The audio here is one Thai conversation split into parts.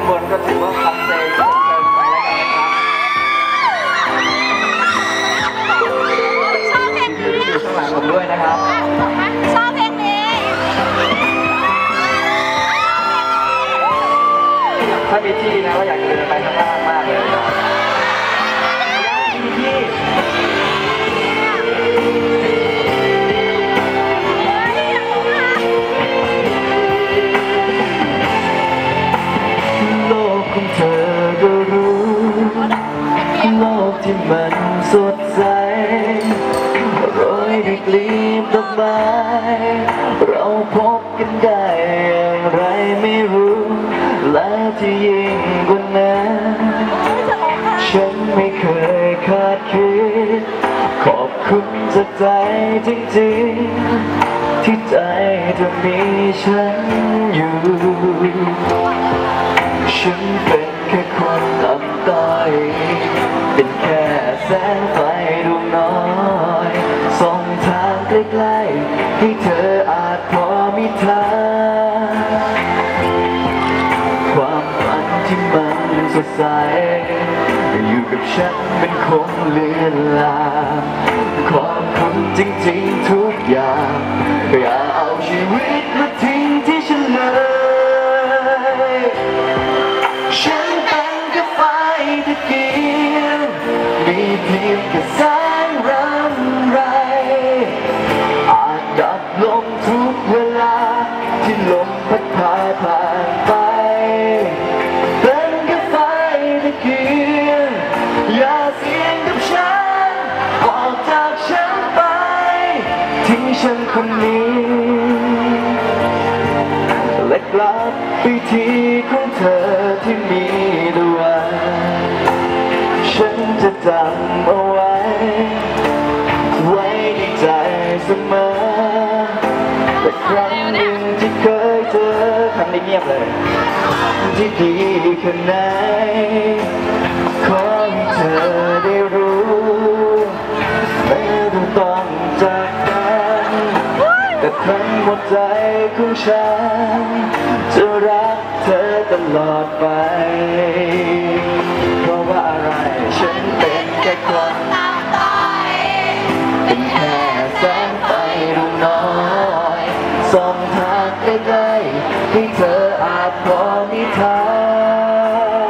างบนก็ถือว่าคันเซ็งเต็ได้วกัครับชอบเพลงนี้ดูข้างหลังผมด้วยนะครับ ชอบเพลงนี้ถ้ามีที่นะก็อยากเดิไปข้างล่าง มันสดใสโรยด้วยกลีบดอกไม้เราพบกันได้อย่างไรไม่รู้ และที่ยิ่งกว่านั้นฉันไม่เคยคาดคิด ขอบคุณจากใจจริงๆ ที่ใจเธอมีฉัน ใกล้ๆให้เธออาจพอมีทางความฝันที่มันสดใสอยู่กับฉันเป็นคงเลือนลางขอบคุณจริงๆทุกอย่าง ลงทุกเวลาที่ลมพัดพาผ่านไปเป็นแค่ไฟตะเกียงอย่าเสี่ยงกับฉันออกจากฉันไป ทิ้งฉันคนนี้และกลับไปที่ของเธอที่มีดวงฉันจะจำเอาไว้ ไว้ในใจเสมอ แต่ครั้งหนึ่งที่เคยเจอทำได้เงียบเลย ที่ดีแค่ไหนขอให้เธอได้รู้ไม่ต้องต้องจากกันแต่ทั้งหมดใจของฉัน จะรักเธอตลอดไป ออาจพอมีทา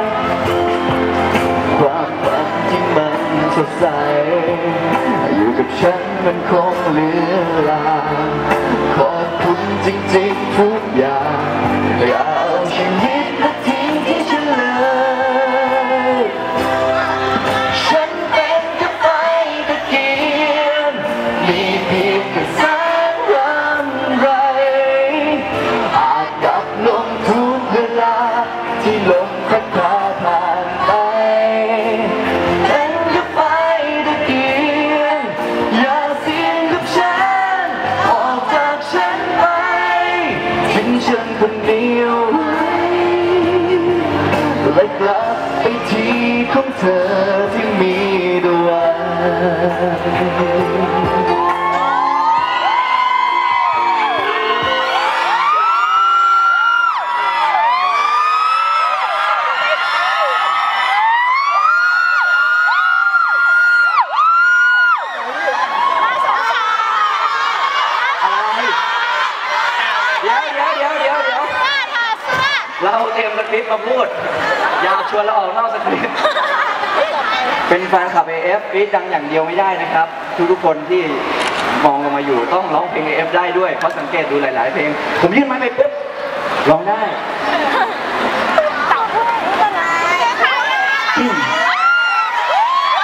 นความฝันที่มันสดใส อยู่กับฉันมันคงเหลือลางขอบคุณจริงๆทุกอย่าง เธอที่มีดวงเดี๋ยวเดี๋ยวเดี๋ยวเดี๋ยวเดี๋ยวเราเตรียมสคริปต์มาพูด อยากชวนเราออกนอกสคริปต์ เป็นแฟนคลับ AF ฟีดดังอย่างเดียวไม่ได้นะครับ ทุกทุกคนที่มองลงมาอยู่ต้องร้องเพลง AF ได้ด้วย เพราะสังเกตดูหลาย ๆ เพลง ผมยื่นไม้ไปปุ๊บร้องได้